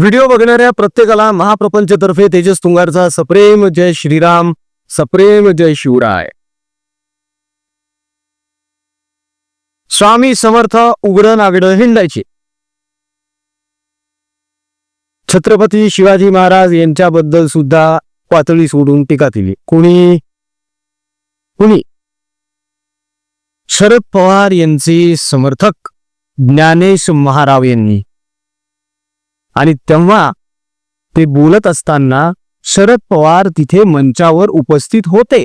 Video बघणाऱ्या प्रत्येकाला महाप्रपंचतर्फे तेजस तुंगारचा सप्रेम जय श्रीराम सप्रेम जय शिवराय. स्वामी समर्थ उग्र नागड हिंडायचे. छत्रपती शिवाजी महाराज यांच्याबद्दल सुद्धा पातळी सोडून टीका केली. कोणी? कुणी? शरद पवार यांचे समर्थक ज्ञानेश महाराव यांनी. आणि तेव्हा ते बोलत असताना शरद पवार तिथे मंचावर उपस्थित होते.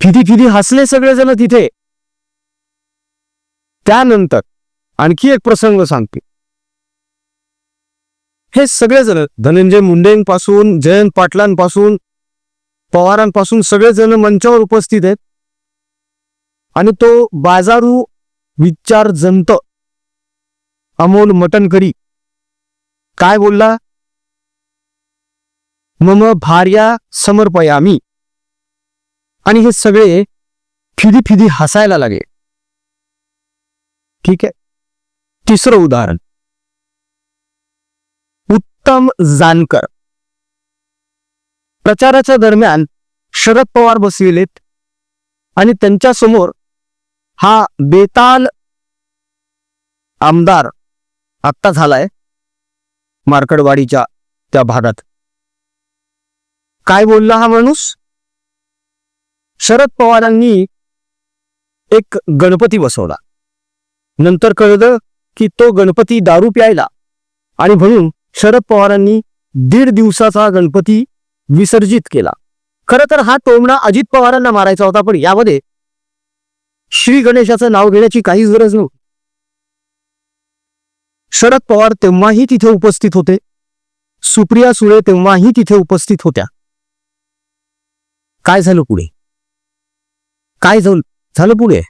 फिदी फिदी हसले सगळेजण तिथे. त्यानंतर आणखी एक प्रसंग सांगते. हे सगळेजण धनंजय मुंडेंपासून जयंत पाटलांपासून पवारांपासून सगळेजण मंचावर उपस्थित आहेत. आणि तो बाजारू विचार जंत अमोल मटनकरी काय बोलला? मम भार्या समर्पयामी. आणि हे सगळे फिदी फिदी हसायला लागे. ठीक आहे? तिसरं उदाहरण. उत्तम जानकर. प्रचाराच्या दरम्यान शरद पवार बसविलेत आणि त्यांच्यासमोर हा बेताल आमदार आत्ता झालाय. मार्कडवाडीच्या त्या भागात. काय बोलला हा माणूस? शरद पवारांनी एक गणपती बसवला. नंतर कळलं की तो गणपती दारू प्यायला आणि म्हणून शरद पवारांनी दीड दिवसाचा गणपती विसर्जित केला. खरं तर हा टोमणा अजित पवारांना मारायचा होता पण यामध्ये श्री गणेशाचं नाव घेण्याची काहीच गरज नव्हती. शरद पवार तेव्हाही तिथे उपस्थित होते. सुप्रिया सुळे तेव्हाही तिथे उपस्थित होत्या. काय झालं पुढे? काय झालं? झालं पुढे?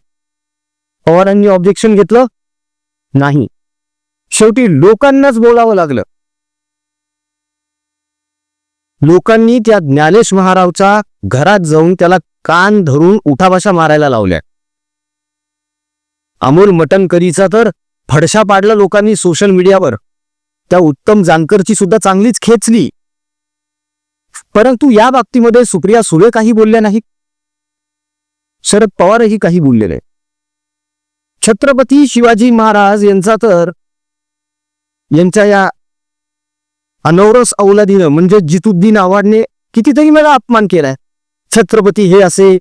पवारांनी ऑब्जेक्शन घेतलं? नाही. शेवटी लोकांनाच बोलावं लागलं. लोकांनी त्या ज्ञानेश महारावच्या घरात जाऊन त्याला कान धरून उठाभाषा मारायला लावल्या. अमोल मटनकरीचा तर फडशा पाडला लोकांनी सोशल मीडियावर त्या उत्तम जानकरची सुद्धा चांगलीच खेचली. परंतु या बाबतीमध्ये सुप्रिया सुळे काही बोलल्या नाही शरद पवारही काही बोललेले. छत्रपती शिवाजी महाराज यांचा तर यांच्या या अनौरस औलादीनं म्हणजे जितुद्दीन आव्हाडने कितीतरी वेळा अपमान केलाय. छत्रपती हे असे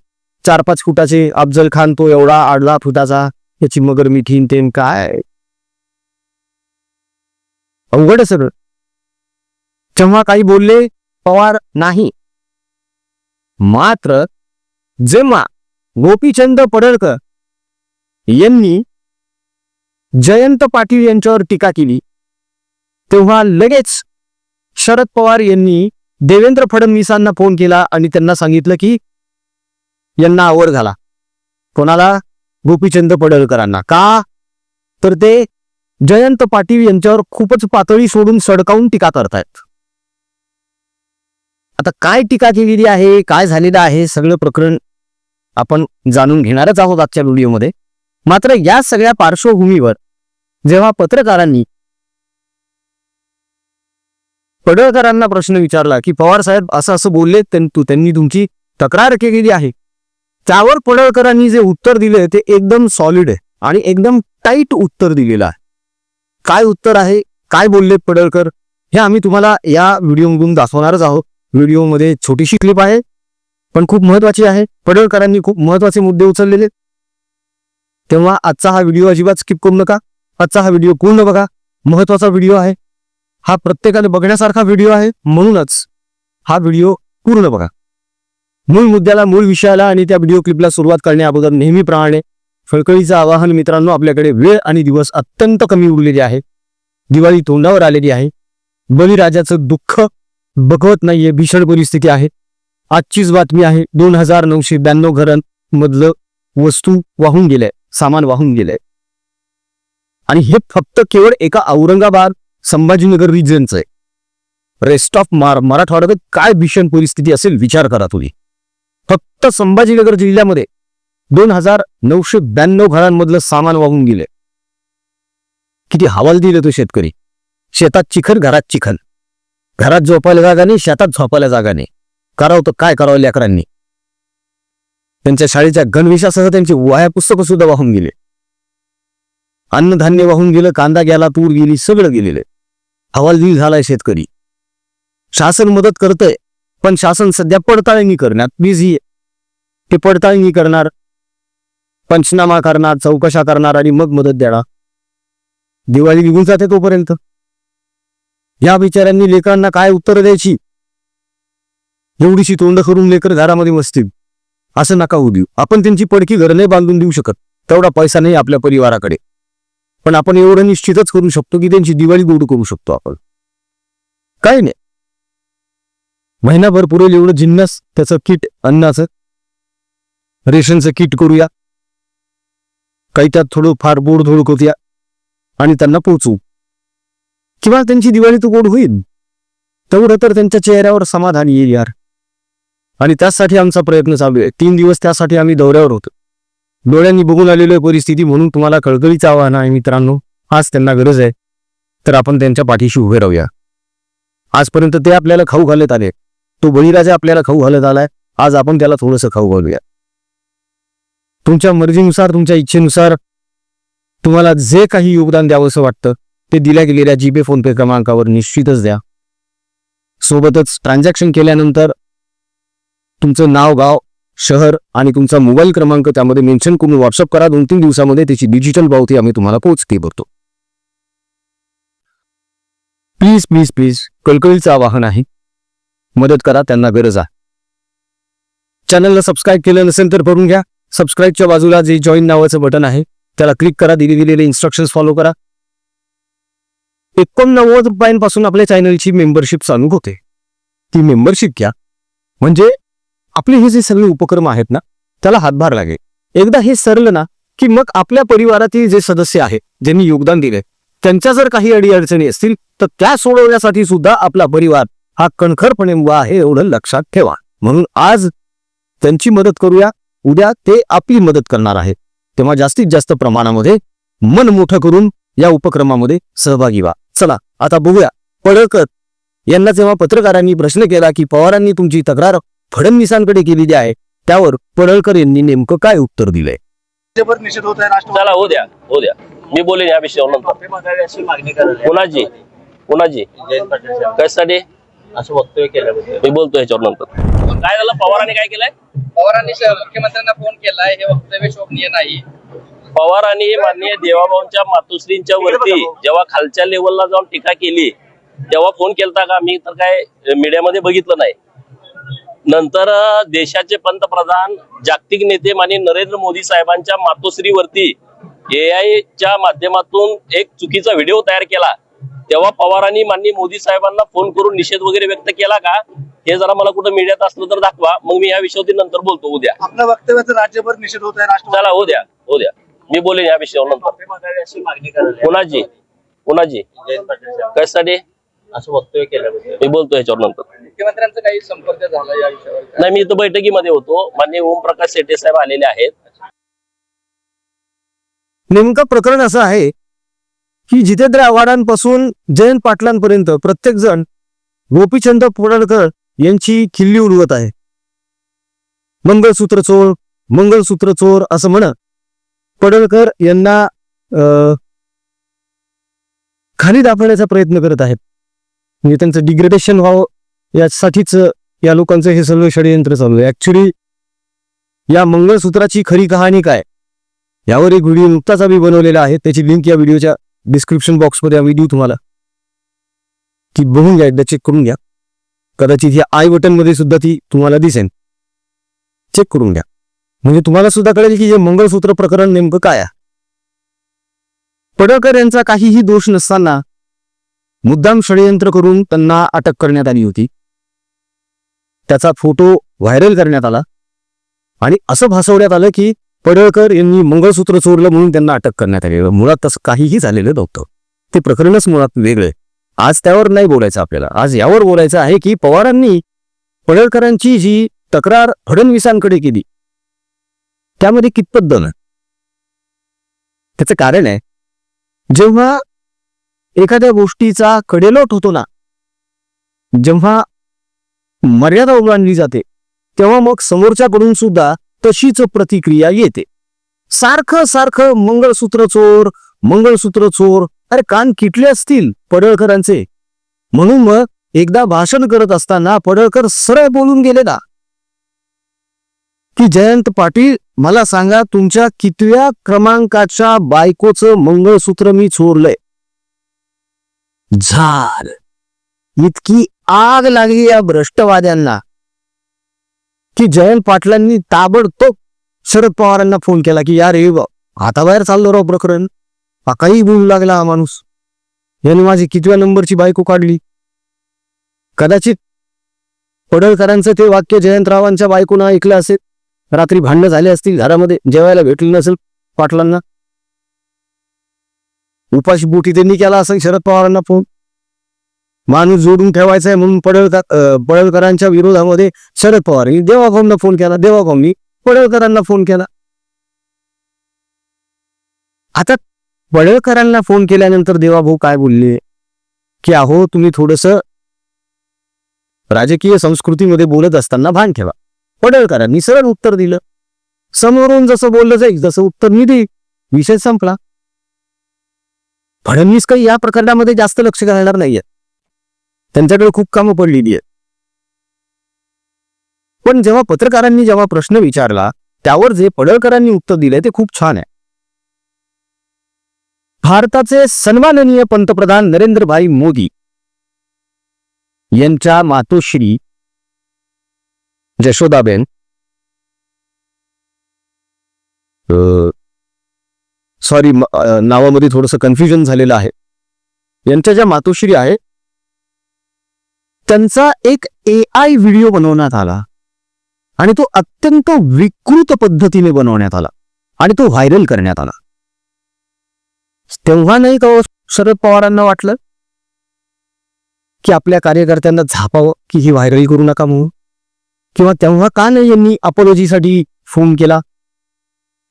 चार पाच फुटाचे अफजल खान तो एवढा आडला फुटाचा याची मगर मिठीन तेन काय? अवघड आहे सगळं. तेव्हा काही बोलले पवार नाही. मात्र जेव्हा गोपीचंद पडळकर यांनी जयंत पाटील यांच्यावर टीका केली तेव्हा लगेच शरद पवार यांनी देवेंद्र फडणवीसांना फोन केला आणि त्यांना सांगितलं की यांना आवर घाला. कोणाला? गोपीचंद पडळकरांना. का? तर ते जयंत पाटील यांच्यावर खूपच पातळी सोडून सडकावून टीका करतायत. आता काय टीका केलेली आहे काय झालेलं आहे सगळं प्रकरण आपण जाणून घेणारच आहोत आजच्या व्हिडिओमध्ये. मात्र या सगळ्या पार्श्वभूमीवर जेव्हा पत्रकारांनी पडळकरांना प्रश्न विचारला की पवार साहेब असं असं बोलले त्यांनी तुमची तक्रार केलेली आहे. त्यावर पडळकरांनी जे उत्तर दिले ते एकदम सॉलिड आहे आणि एकदम टाईट उत्तर दिलेलं आहे. काय उत्तर आहे काय बोलले पडळकर हे आम्ही तुम्हाला या व्हिडिओमधून दाखवणारच आहोत. व्हिडिओमध्ये छोटीशी क्लिप आहे पण खूप महत्वाची आहे. पडळकरांनी खूप महत्त्वाचे मुद्दे उचललेले. तेव्हा आजचा हा व्हिडिओ अजिबात स्किप करू नका. आजचा हा व्हिडिओ पूर्ण बघा. महत्त्वाचा व्हिडिओ आहे. हा प्रत्येकाने बघण्यासारखा व्हिडिओ आहे. म्हणूनच हा व्हिडिओ पूर्ण बघा. मूळ मुद्द्याला मूळ विषयाला आणि त्या व्हिडिओ क्लिपला सुरुवात करण्या अगोदर नेहमीप्रमाणे फळकळीचं आवाहन मित्रांनो आपल्याकडे वेळ आणि दिवस अत्यंत कमी उरलेले आहे. दिवाळी तोंडावर आलेली आहे. बळीराजाचं दुःख बघवत नाहीये भीषण परिस्थिती आहे. आजचीच बातमी आहे दोन हजार नऊशे ब्याण्णव घरांमधलं वस्तू वाहून गेलंय सामान वाहून गेलंय. आणि हे फक्त केवळ एका औरंगाबाद संभाजीनगर रिजनचं आहे. रेस्ट ऑफ मार मराठवाड्यात काय भीषण परिस्थिती असेल विचार करा तुम्ही. फक्त संभाजीनगर जिल्ह्यामध्ये दोन हजार नऊशे ब्याण्णव घरांमधलं सामान वाहून गेले किती हवाल दिले तो शेतकरी. शेतात चिखल घरात चिखल. घरात झोपायला जागा नाही शेतात झोपायला जागा नाही. करावं तर काय करावं लेकरांनी? त्यांच्या शाळेच्या गणवेशासह त्यांची वह्या पुस्तकं सुद्धा वाहून गेले. अन्नधान्य वाहून गेलं कांदा गेला तूर गेली सगळं गेलेलं हवालदिल झालाय शेतकरी. शासन मदत करतंय पण शासन सध्या पडताळणी करण्यात बिझी आहे. ते पडताळणी करणार पंचनामा करणार चौकशा करणार आणि मग मदत देणार. दिवाळी निघून जाते तोपर्यंत. या बिचाऱ्यांनी लेकरांना काय उत्तर द्यायची? एवढीशी तोंड करून लेकर घरामध्ये बसतील. असं नका होऊ देऊ. आपण त्यांची पडकी घर नाही बांधून देऊ शकत. तेवढा पैसा नाही आपल्या परिवाराकडे. पण आपण एवढं निश्चितच करू शकतो की त्यांची दिवाळी गोड करू शकतो आपण. काय नाही. महिनाभर पुरेल एवढं जिन्नस त्याचं किट अन्नाचं. रेशनचं किट करूया. काही त्यात थोडं फार बोड धोड करूया आणि त्यांना पोचू किंवा त्यांची दिवाळी तर गोड होईल. तेवढं तर त्यांच्या चेहऱ्यावर समाधान येईल यार. आणि त्याचसाठी आमचा प्रयत्न चालू आहे. तीन दिवस त्यासाठी आम्ही दौऱ्यावर होतो. डोळ्यांनी बघून आलेलो आहे परिस्थिती म्हणून तुम्हाला कळकळीचं आव्हान आहे मित्रांनो. आज त्यांना गरज आहे. तर आपण त्यांच्या पाठीशी उभे राहूया. आजपर्यंत ते आपल्याला खाऊ घालत आले. तो बळीराजा आपल्याला खाऊ घालत आलाय. आज आपण त्याला थोडंसं खाऊ घालूया. तुमच्या मर्जीनुसार तुमच्या इच्छेनुसार तुम्हाला जे काही योगदान द्यावंसं वाटतं ते दिल्या गेलेल्या जीपे फोनपे क्रमांकावर निश्चितच द्या. सोबतच ट्रान्झॅक्शन केल्यानंतर तुमचं नाव गाव शहर आणि तुमचा मोबाईल क्रमांक त्यामध्ये मेन्शन करून व्हॉट्सअप करा. दोन तीन दिवसामध्ये त्याची डिजिटल पावती आम्ही तुम्हाला पोहोचते बघतो प्लीज प्लीज प्लीज कळकळीचं आवाहन आहे. मदत करा त्यांना गरज आहे. चॅनलला सबस्क्राईब केलं नसेल तर करून घ्या. सबस्क्राईबच्या बाजूला जे जॉईन नावाचं बटन आहे त्याला क्लिक करा दिले दिलेले इन्स्ट्रक्शन्स फॉलो करा. एकोणनव्वद रुपयांपासून आपल्या चॅनलची मेंबरशिप चालू होते. ती मेंबरशिप घ्या. म्हणजे आपले हे जे सगळे उपक्रम आहेत ना त्याला हातभार लागेल. एकदा हे सरलं ना की मग आपल्या परिवारातील जे सदस्य आहेत ज्यांनी योगदान दिले त्यांच्या जर काही अडीअडचणी असतील तर त्या सोडवण्यासाठी सुद्धा आपला परिवार हा कणखरपणे उभा आहे एवढं लक्षात ठेवा. म्हणून आज त्यांची मदत करूया. उद्या ते आपली मदत करणार आहेत. तेव्हा जास्तीत जास्त प्रमाणामध्ये मन मोठं करून या उपक्रमामध्ये सहभागी व्हा. चला आता बघूया. पडळकर यांना जेव्हा पत्रकारांनी प्रश्न केला की पवारांनी तुमची तक्रार फडणवीसांकडे केलेली आहे त्यावर पडळकर यांनी नेमकं काय उत्तर दिलंय? निषेध होत आहे हो द्या हो द्या. मी बोलेन या विषयावर कोणाची? कोणाची? कशासाठी? असं वक्तव्य केल्याबद्दल. मी बोलतो याच्यावर नंतर. काय झालं? पवारांनी काय केलंय? पवारांनी मुख्यमंत्र्यांना फोन केलाय. हे वक्तव्य शोभनीय नाही. पवारांनी माननीय देवाभाऊंच्या मातोश्रींच्या वरती जेव्हा खालच्या लेवलला जाऊन टीका केली तेव्हा फोन केलता का? मी तर काय मीडियामध्ये बघितलं नाही. नंतर देशाचे पंतप्रधान जागतिक नेते माननीय नरेंद्र मोदी साहेबांच्या मातोश्रीवरती एआय च्या माध्यमातून एक चुकीचा व्हिडिओ तयार केला. तेव्हा पवारांनी माननीय मोदी साहेबांना फोन करून निषेध वगैरे व्यक्त केला का? हे जरा मला कुठं मीडियात असलं तर दाखवा. मग मी या विषयावरती नंतर बोलतो. उद्या. आपल्या वक्तव्याचं राज्यभर निषेध होत आहे चला राष्ट्रवादी. हो द्या हो द्या मी बोलेन या विषयावर नंतर. माफी मागावी अशी मागणी करायला कोणाची? कोणाची? जयंत पाटील साहेब कशासाठी? असं वक्तव्य केल्याबद्दल. मी बोलतो याच्यावर नंतर. मुख्यमंत्र्यांचा काही संपर्क झाला या विषयावर नाही मी इथं बैठकीमध्ये होतो. माननीय ओमप्रकाश शेट्टे साहेब आलेले आहेत. नेमकं प्रकरण असं आहे की जितेंद्र आव्हाडांपासून जयंत पाटलांपर्यंत प्रत्येक जण गोपीचंद पडळकर यांची खिल्ली उडवत आहे. मंगळसूत्र चोर मंगळसूत्र चोर असं म्हण पडळकर यांना खाली दाखवण्याचा प्रयत्न करत आहेत. म्हणजे त्यांचं डिग्रेडेशन व्हावं यासाठीच या लोकांचं हे सगळं षडयंत्र चालू आहे. ऍक्च्युली या मंगळसूत्राची खरी कहाणी काय? यावर एक व्हिडिओ नुकताच आम्ही बनवलेला आहे. त्याची लिंक या व्हिडिओच्या डिस्क्रिप्शन बॉक्समध्ये आम्ही देऊ तुम्हाला. ती बघून घ्या एकदा चेक करून घ्या. कदाचित या आय बटनमध्ये सुद्धा ती तुम्हाला दिसेल चेक करून घ्या. म्हणजे तुम्हाला सुद्धा कळेल की हे मंगळसूत्र प्रकरण नेमकं काय आहे. पडळकर यांचा काहीही दोष नसताना मुद्दाम षडयंत्र करून त्यांना अटक करण्यात आली होती. त्याचा फोटो व्हायरल करण्यात आला. आणि असं भासवण्यात आलं की पडळकर यांनी मंगळसूत्र चोरलं म्हणून त्यांना अटक करण्यात आली. मुळात तसं काहीही झालेलं नव्हतं. ते प्रकरणच मुळात वेगळं आहे. आज त्यावर नाही बोलायचं आपल्याला. आज यावर बोलायचं आहे की पवारांनी पडळकरांची जी तक्रार फडणवीसांकडे केली त्यामध्ये कितपत दम आहे? त्याचं कारण आहे जेव्हा एखाद्या गोष्टीचा कडेलोट होतो ना जेव्हा मर्यादा ओलांडली जाते तेव्हा मग समोरच्याकडून सुद्धा तशीच प्रतिक्रिया येते. सारखं सारखं मंगळसूत्र चोर मंगळसूत्र चोर अरे कान किटले असतील पडळकरांचे. म्हणून मग एकदा भाषण करत असताना पडळकर सरळ बोलून गेलेला. की जयंत पाटील मला सांगा तुमच्या कितव्या क्रमांकाच्या बायकोचं मंगळसूत्र मी चोरलंय. झाल. इतकी आग लागली या भ्रष्टवाद्यांना. की जयंत पाटलांनी ताबडतोब शरद पवारांना फोन केला की यार रे बा- हाताबाहेर चाललो राव प्रकरण. हा काही बोलू लागला हा माणूस. याने माझी कितव्या नंबरची बायको काढली? कदाचित पडळकरांचं ते वाक्य जयंतरावांच्या बायकोनं ऐकलं असेल. रात्री भांडणं झाले असतील घरामध्ये जेवायला भेटलं नसेल पाटलांना. उपाशी बोटी त्यांनी केला असेल शरद पवारांना फोन. माणूस जोडून ठेवायचा आहे म्हणून पडळकर पडळकरांच्या विरोधामध्ये शरद पवारांनी देवाभाऊंना फोन केला. देवाभाऊंनी पडळकरांना फोन केला. आता पडळकरांना फोन केल्यानंतर देवाभाऊ काय बोलले? की अहो तुम्ही थोडस राजकीय संस्कृतीमध्ये बोलत असताना भान ठेवा. पडळकरांनी सरळ उत्तर दिलं. समोरून जसं बोललं जाईल जसं उत्तर मी देईल विषय संपला. फडणवीस काही या प्रकरणामध्ये जास्त लक्ष घालणार नाहीये. त्यांच्याकडे खूप कामं पडलेली आहेत. पण जेव्हा पत्रकारांनी जेव्हा प्रश्न विचारला त्यावर जे पडळकरांनी उत्तर दिले ते खूप छान आहे. भारताचे सन्माननीय पंतप्रधान नरेंद्रभाई मोदी यांच्या मातोश्री जशोदाबेन सॉरी नावामध्ये थोडंसं कन्फ्युजन झालेलं आहे. यांच्या ज्या मातोश्री आहे त्यांचा एक ए आय व्हिडिओ बनवण्यात आला आणि तो अत्यंत विकृत पद्धतीने बनवण्यात आला आणि तो व्हायरल करण्यात आला. तेव्हा नाही का हो शरद पवारांना वाटलं? की आपल्या कार्यकर्त्यांना झापावं की ही व्हायरल करू नका म्हणून. किंवा तेव्हा का नाही यांनी अपोलॉजीसाठी फोन केला?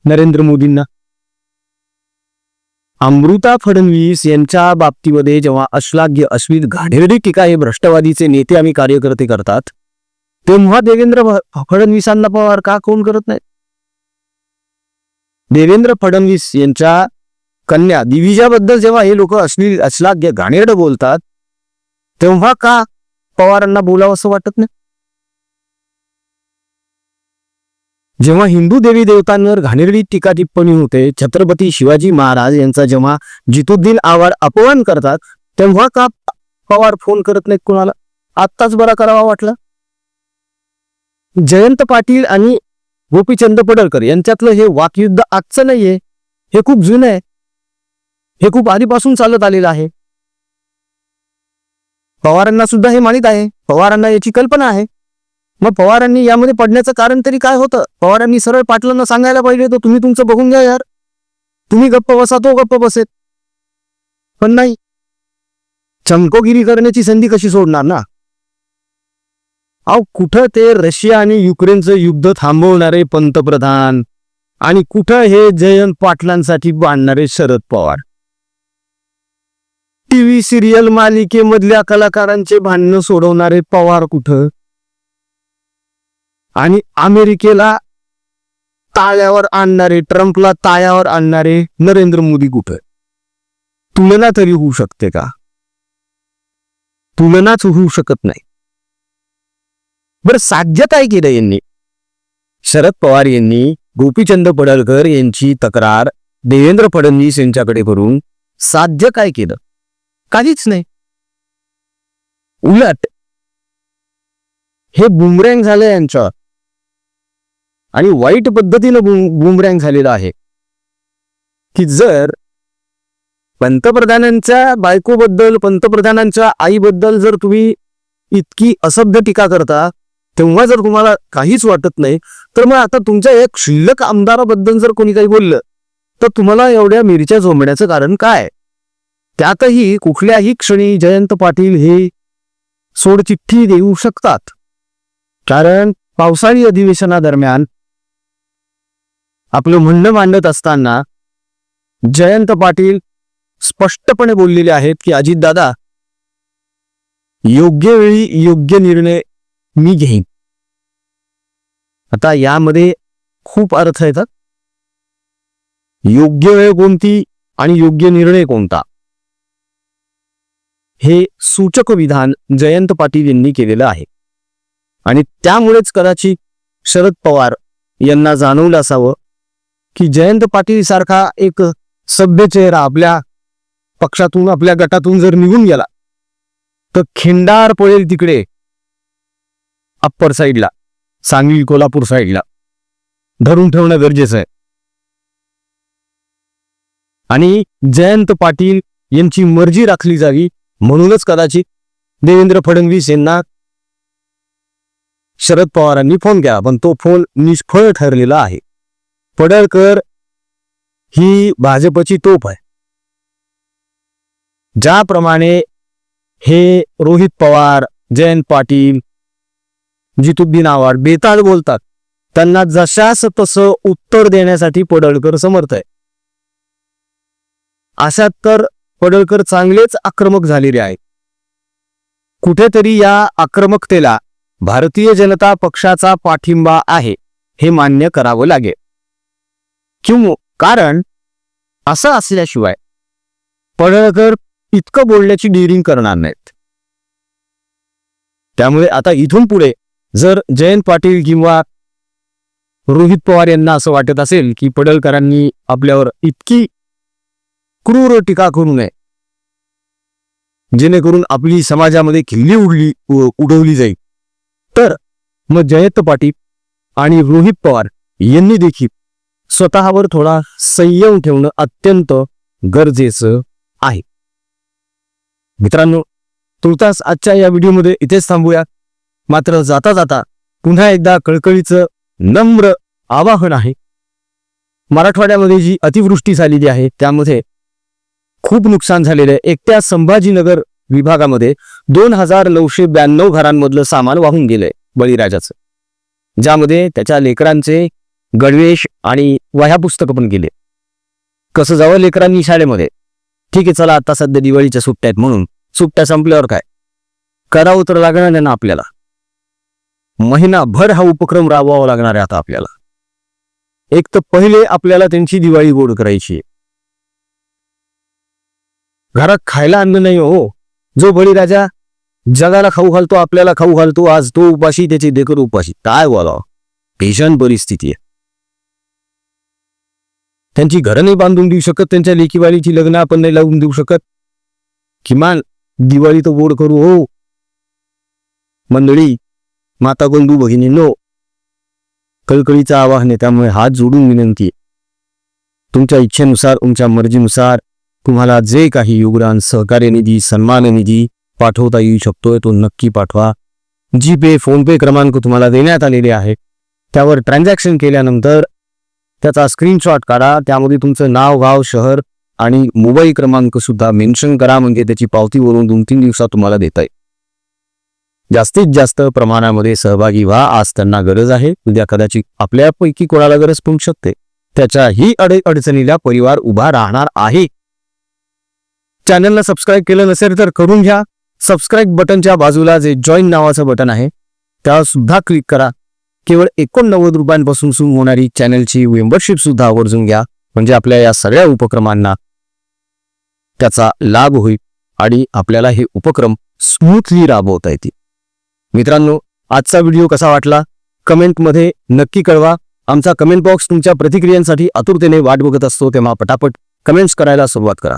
नरेंद्र मोदींना. अमृता फडणवीस यांच्या बाबतीमध्ये जेव्हा अश्लाघ्य अश्वित घाणेरडी टीका हे भ्रष्टवादीचे नेते आणि कार्यकर्ते करतात तेव्हा देवेंद्र फ- फडणवीसांना पवार का कोण करत नाही देवेंद्र फडणवीस यांच्या कन्या दिविजाबद्दल जेव्हा हे लोक अश्लील अश्लाघ्य घाणेरड बोलतात तेव्हा का पवारांना बोलावं असं वाटत नाही? जेव्हा हिंदू देवी देवतांवर घाणेरडी टीका टिप्पणी होते छत्रपती शिवाजी महाराज यांचा जेव्हा जितुद्दीन आवाड अपमान करतात तेव्हा का पवार फोन करत नाहीत कुणाला? आत्ताच बरा करावा वाटला? जयंत पाटील आणि गोपीचंद पडळकर यांच्यातलं हे वाकयुद्ध आजचं नाहीये हे खूप जुनं आहे. हे खूप आधीपासून चालत आलेलं आहे. पवारांना सुद्धा हे माहीत आहे. पवारांना याची कल्पना आहे. मग पवारांनी यामध्ये पडण्याचं कारण तरी काय होतं? पवारांनी सरळ पाटलांना सांगायला पाहिजे तर तुम्ही तुमचं बघून घ्या यार. तुम्ही गप्प बसा तो गप्प बसेत पण नाही. चमकोगिरी करण्याची संधी कशी सोडणार ना? अहो कुठं ते रशिया आणि युक्रेनचं युद्ध थांबवणारे पंतप्रधान आणि कुठं हे जयंत पाटलांसाठी बांधणारे शरद पवार? टीव्ही सिरियल मालिकेमधल्या कलाकारांचे भांडणं सोडवणारे पवार कुठं? आणि अमेरिकेला ताळ्यावर आणणारे ट्रम्पला ताळ्यावर आणणारे नरेंद्र मोदी कुठं? तुलना तरी होऊ शकते का? तुलनाच होऊ शकत नाही. बरं साध्य काय केलं यांनी? शरद पवार यांनी गोपीचंद पडळकर यांची तक्रार देवेंद्र फडणवीस यांच्याकडे करून साध्य काय केलं? काहीच नाही. उलट. हे बुमरँग झालं यांच्या आणि वाईट पद्धतीनं बुमरँग झालेलं आहे. की जर पंतप्रधानांच्या बायकोबद्दल पंतप्रधानांच्या आईबद्दल जर तुम्ही इतकी असभ्य टीका करता तेव्हा जर तुम्हाला काहीच वाटत नाही तर मग आता तुमच्या एक शिल्लक आमदाराबद्दल जर कोणी काही बोललं तर तुम्हाला एवढ्या मिरच्या झोंबण्याचं कारण काय? त्यातही कुठल्याही क्षणी जयंत पाटील हे सोडचिठ्ठी देऊ शकतात. कारण पावसाळी अधिवेशनादरम्यान आपलं म्हणणं मांडत असताना जयंत पाटील स्पष्टपणे बोललेले आहेत की अजितदादा योग्य वेळी योग्य निर्णय मी घेईन. आता यामध्ये खूप अर्थ येतात. योग्य वेळ कोणती आणि योग्य निर्णय कोणता? हे सूचक विधान जयंत पाटील यांनी केलेलं आहे. आणि त्यामुळेच कदाचित शरद पवार यांना जाणवलं असावं की जयंत पाटील सारखा एक सभ्य चेहरा आपल्या पक्षातून आपल्या गटातून जर निघून गेला तर खिंडार पळेल तिकडे अप्पर साईडला सांगली कोल्हापूर साईडला. धरून ठेवणं गरजेचं आहे. आणि जयंत पाटील यांची मर्जी राखली जावी म्हणूनच कदाचित देवेंद्र फडणवीस यांना शरद पवारांनी फोन केला पण तो फोन निष्फळ ठरलेला आहे. पडळकर ही भाजपची तोप आहे. ज्याप्रमाणे हे रोहित पवार जयंत पाटील जितुद्दीन आव्हाड बेताल बोलतात त्यांना जशास तसं उत्तर देण्यासाठी पडळकर समर्थ आहे. अशात तर पडळकर चांगलेच आक्रमक झालेले आहेत. कुठेतरी या आक्रमकतेला भारतीय जनता पक्षाचा पाठिंबा आहे हे मान्य करावं लागेल. किंवा कारण असं असल्याशिवाय पडळकर इतकं बोलण्याची डिरिंग करणार नाहीत. त्यामुळे आता इथून पुढे जर जयंत पाटील किंवा रोहित पवार यांना असं वाटत असेल की पडळकरांनी आपल्यावर इतकी क्रूर टीका करू नये. जेणेकरून आपली समाजामध्ये खिल्ली उडली उडवली जाईल. तर मग जयंत पाटील आणि रोहित पवार यांनी देखील स्वतःवर थोडा संयम ठेवणं अत्यंत गरजेचं आहे. मित्रांनो तुर्तास आजच्या या व्हिडिओमध्ये इथेच थांबूया. मात्र जाता जाता पुन्हा एकदा कळकळीचं नम्र आवाहन आहे. मराठवाड्यामध्ये जी अतिवृष्टी झालेली आहे त्यामध्ये खूप नुकसान झालेलं आहे. एकट्या संभाजीनगर विभागामध्ये दोन हजार नऊशे ब्याण्णव घरांमधलं सामान वाहून गेलंय बळीराजाचं. ज्यामध्ये त्याच्या लेकरांचे गणवेश आणि वह्या पुस्तकं पण गेले. कसं जावं लेकरांनी शाळेमध्ये? ठीक आहे चला आता सध्या दिवाळीच्या सुट्ट्या आहेत म्हणून. सुट्ट्या संपल्यावर काय? करावं तर लागणार नाही ना आपल्याला. महिनाभर हा उपक्रम राबवावा लागणार आहे आता आपल्याला. एक तर पहिले आपल्याला त्यांची दिवाळी गोड करायची आहे. घरात खायला अन्न नाही हो. जो बळीराजा जगाला खाऊ घालतो आपल्याला खाऊ घालतो आज तो उपाशी त्याची देखर उपाशी. काय बोलावं? भीषण परिस्थिती आहे. त्यांची घरं नाही बांधून देऊ शकत त्यांच्या लेकीवालीची लग्न आपण नाही लावून देऊ शकत. किमान दिवाळी तर गोड करू हो. मंडळी माता बंधू भगिनींनो कळकळीचं आवाहन आहे त्यामुळे हात जोडून विनंती आहे. तुमच्या इच्छेनुसार तुमच्या मर्जीनुसार तुम्हाला जे काही योगदान सहकार्य निधी सन्मान निधी पाठवता येऊ शकतोय तो नक्की पाठवा. जी पे फोनपे क्रमांक तुम्हाला देण्यात आलेले आहे. त्यावर ट्रान्झॅक्शन केल्यानंतर त्याचा स्क्रीनशॉट काढा. त्यामध्ये तुमचं नाव गाव शहर आणि मोबाईल क्रमांक सुद्धा मेन्शन करा. म्हणजे त्याची पावती वरून दोन तीन दिवसात तुम्हाला देता येईल. जास्तीत जास्त प्रमाणामध्ये सहभागी व्हा. आज त्यांना गरज आहे. उद्या कदाचित आपल्यापैकी कोणाला गरज पडू शकते. त्याच्याही अडे अडचणीला परिवार उभा राहणार आहे. चॅनलला सबस्क्राईब केलं नसेल तर करून घ्या. सबस्क्राईब बटनच्या बाजूला जे जॉईन नावाचं बटन आहे त्यावर सुद्धा क्लिक करा. केवळ एकोणनव्वद रुपयांपासून सुरू होणारी चॅनलची मेंबरशिप सुद्धा आवर्जून घ्या. म्हणजे आपल्या या सगळ्या उपक्रमांना त्याचा लाभ होईल आणि आपल्याला हे उपक्रम स्मूथली राबवता येतील. मित्रांनो आजचा व्हिडिओ कसा वाटला? कमेंटमध्ये नक्की कळवा. आमचा कमेंट बॉक्स तुमच्या प्रतिक्रियांसाठी आतुरतेने वाट बघत असतो तेव्हा पटापट कमेंट्स करायला सुरुवात करा.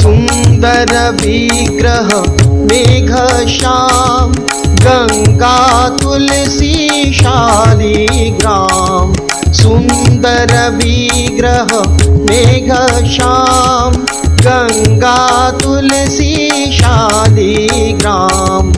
सुन्दर विग्रह मेघश्याम गङ्गा तुलसी शालिग्राम सुन्दर विग्रह मेघश्याम गङ्गा तुलसी शालिग्राम